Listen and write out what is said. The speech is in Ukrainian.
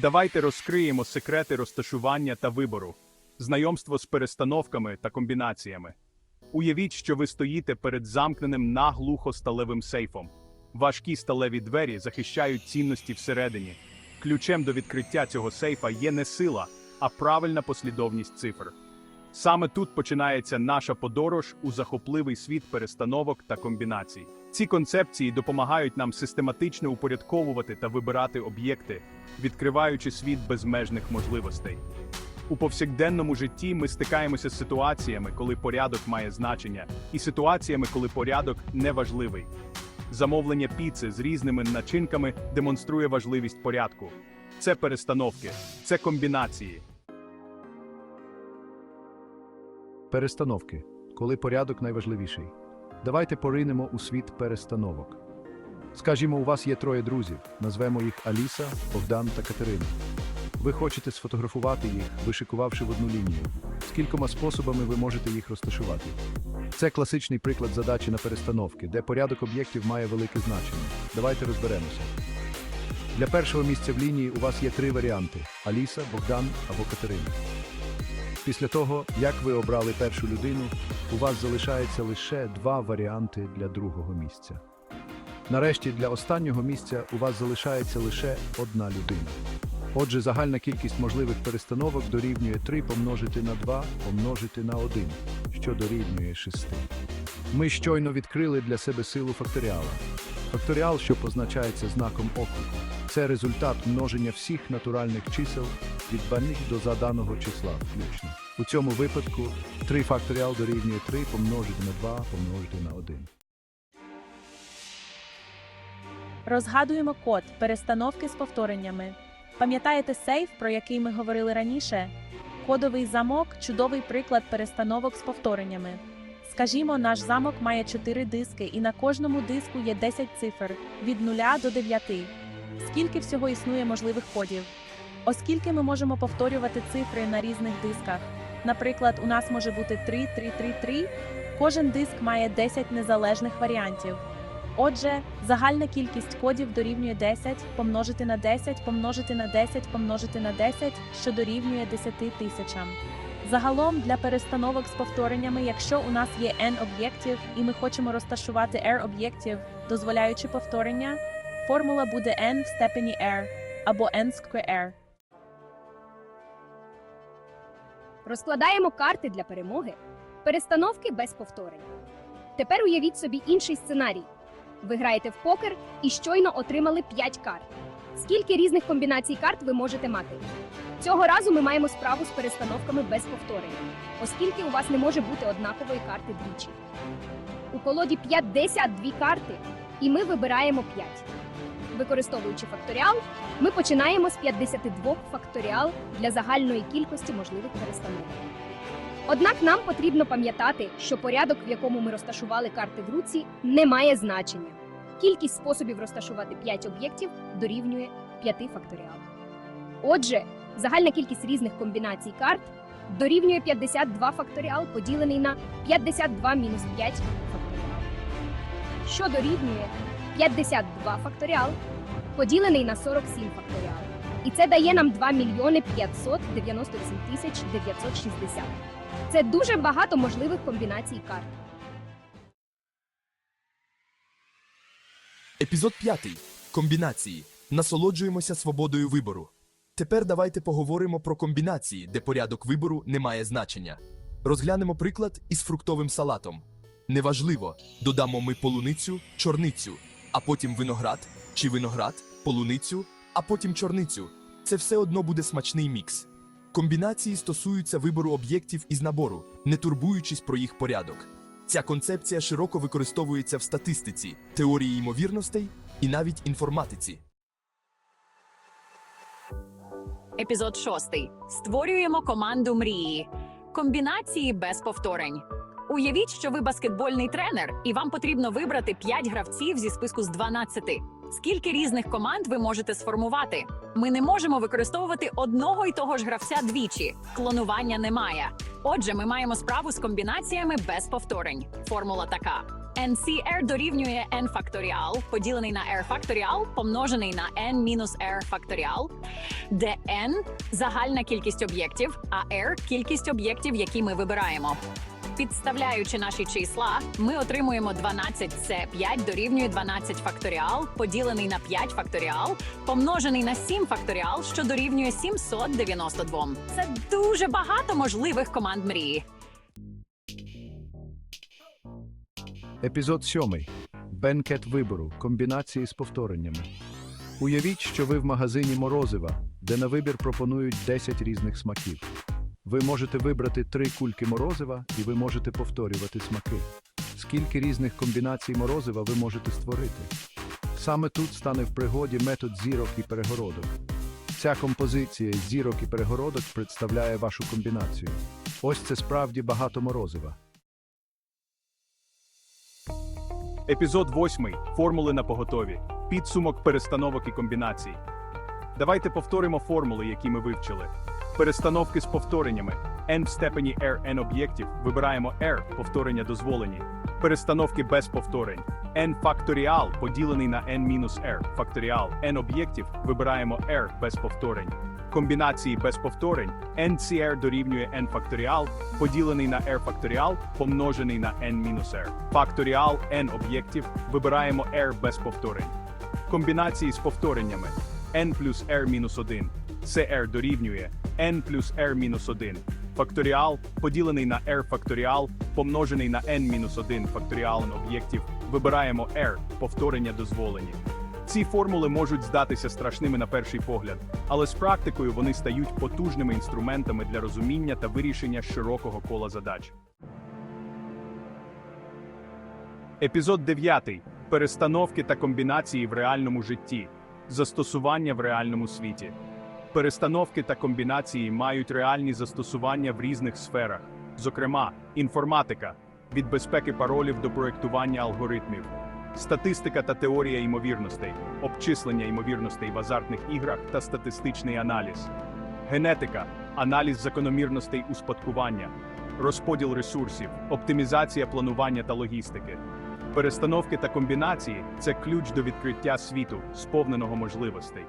Давайте розкриємо секрети розташування та вибору, знайомство з перестановками та комбінаціями. Уявіть, що ви стоїте перед замкненим наглухо сталевим сейфом. Важкі сталеві двері захищають цінності всередині. Ключем до відкриття цього сейфа є не сила, а правильна послідовність цифр. Саме тут починається наша подорож у захопливий світ перестановок та комбінацій. Ці концепції допомагають нам систематично упорядковувати та вибирати об'єкти, відкриваючи світ безмежних можливостей. У повсякденному житті ми стикаємося з ситуаціями, коли порядок має значення, і ситуаціями, коли порядок неважливий. Замовлення піци з різними начинками демонструє важливість порядку. Це перестановки, це комбінації. Перестановки. Коли порядок найважливіший. Давайте поринемо у світ перестановок. Скажімо, у вас є троє друзів. Назвемо їх Аліса, Богдан та Катерина. Ви хочете сфотографувати їх, вишикувавши в одну лінію. Скількома способами ви можете їх розташувати. Це класичний приклад задачі на перестановки, де порядок об'єктів має велике значення. Давайте розберемося. Для першого місця в лінії у вас є три варіанти: Аліса, Богдан або Катерина. Після того, як ви обрали першу людину, у вас залишається лише два варіанти для другого місця. Нарешті, для останнього місця у вас залишається лише одна людина. Отже, загальна кількість можливих перестановок дорівнює 3 помножити на 2 помножити на 1, що дорівнює 6. Ми щойно відкрили для себе силу факторіала. Факторіал, що позначається знаком оклику, це результат множення всіх натуральних чисел від баних до заданого числа включно. У цьому випадку 3 факторіал дорівнює 3 помножити на 2 помножити на 1. Розгадуємо код перестановки з повтореннями. Пам'ятаєте сейф, про який ми говорили раніше? Кодовий замок чудовий приклад перестановок з повтореннями. Скажімо, наш замок має 4 диски, і на кожному диску є 10 цифр від 0 до 9. Скільки всього існує можливих кодів? Оскільки ми можемо повторювати цифри на різних дисках. Наприклад, у нас може бути 3, 3, 3, 3, кожен диск має 10 незалежних варіантів. Отже, загальна кількість кодів дорівнює 10 помножити на 10 помножити на 10 помножити на 10, що дорівнює 10 тисячам. Загалом для перестановок з повтореннями, якщо у нас є n об'єктів і ми хочемо розташувати r об'єктів, дозволяючи повторення, формула буде n в степені r або n square r. Розкладаємо карти для перемоги, перестановки без повторень. Тепер уявіть собі інший сценарій. Ви граєте в покер і щойно отримали 5 карт. Скільки різних комбінацій карт ви можете мати? Цього разу ми маємо справу з перестановками без повторень, оскільки у вас не може бути однакової карти двічі. У колоді 52 карти, і ми вибираємо 5. Використовуючи факторіал, ми починаємо з 52 факторіал для загальної кількості можливих перестановок. Однак нам потрібно пам'ятати, що порядок, в якому ми розташували карти в руці, не має значення. Кількість способів розташувати 5 об'єктів дорівнює 5 факторіал. Отже, загальна кількість різних комбінацій карт дорівнює 52 факторіал, поділений на 52 мінус 5 факторіал. Що дорівнює 52 факторіал, поділений на 47 факторіал. І це дає нам 2 мільйони 598 тисяч 960. Це дуже багато можливих комбінацій карт. Епізод 5. Комбінації. Насолоджуємося свободою вибору. Тепер давайте поговоримо про комбінації, де порядок вибору не має значення. Розглянемо приклад із фруктовим салатом. Неважливо, додамо ми полуницю, чорницю, а потім виноград чи виноград, полуницю, а потім чорницю. Це все одно буде смачний мікс. Комбінації стосуються вибору об'єктів із набору, не турбуючись про їх порядок. Ця концепція широко використовується в статистиці, теорії ймовірностей і навіть інформатиці. Епізод 6. Створюємо команду мрії. Комбінації без повторень. Уявіть, що ви баскетбольний тренер, і вам потрібно вибрати 5 гравців зі списку з 12. Скільки різних команд ви можете сформувати? Ми не можемо використовувати одного й того ж гравця двічі. Клонування немає. Отже, ми маємо справу з комбінаціями без повторень. Формула така: NCR дорівнює n факторіал, поділений на r факторіал, помножений на n мінус r факторіал, де n – загальна кількість об'єктів, а r – кількість об'єктів, які ми вибираємо. Підставляючи наші числа, ми отримуємо 12c5 дорівнює 12 факторіал, поділений на 5 факторіал, помножений на 7 факторіал, що дорівнює 792. Це дуже багато можливих команд мрії. Епізод 7. Бенкет вибору. Комбінації з повтореннями. Уявіть, що ви в магазині морозива, де на вибір пропонують 10 різних смаків. Ви можете вибрати три кульки морозива, і ви можете повторювати смаки. Скільки різних комбінацій морозива ви можете створити? Саме тут стане в пригоді метод зірок і перегородок. Ця композиція зірок і перегородок представляє вашу комбінацію. Ось це справді багато морозива. Епізод 8. Формули на поготові. Підсумок перестановок і комбінацій. Давайте повторимо формули, які ми вивчили. Перестановки з повтореннями. n в степені r n об'єктів. Вибираємо r, повторення дозволені. Перестановки без повторень. n факторіал поділений на n-r факторіал n об'єктів. Вибираємо r без повторень. Комбінації без повторень. NCR дорівнює n факторіал, поділений на r факторіал, помножений на n-r. Факторіал n об'єктів. Вибираємо r без повторень. Комбінації з повтореннями n плюс r мінус 1. CR дорівнює n плюс r мінус 1. Факторіал поділений на r факторіал, помножений на n мінус 1 факторіал n об'єктів. Вибираємо r, повторення дозволені. Ці формули можуть здатися страшними на перший погляд, але з практикою вони стають потужними інструментами для розуміння та вирішення широкого кола задач. Епізод 9. Перестановки та комбінації в реальному житті. Застосування в реальному світі. Перестановки та комбінації мають реальні застосування в різних сферах, зокрема, інформатика від безпеки паролів до проєктування алгоритмів, статистика та теорія ймовірностей, обчислення ймовірностей в азартних іграх та статистичний аналіз, генетика, аналіз закономірностей успадкування, розподіл ресурсів, оптимізація планування та логістики. Перестановки та комбінації це ключ до відкриття світу, сповненого можливостей.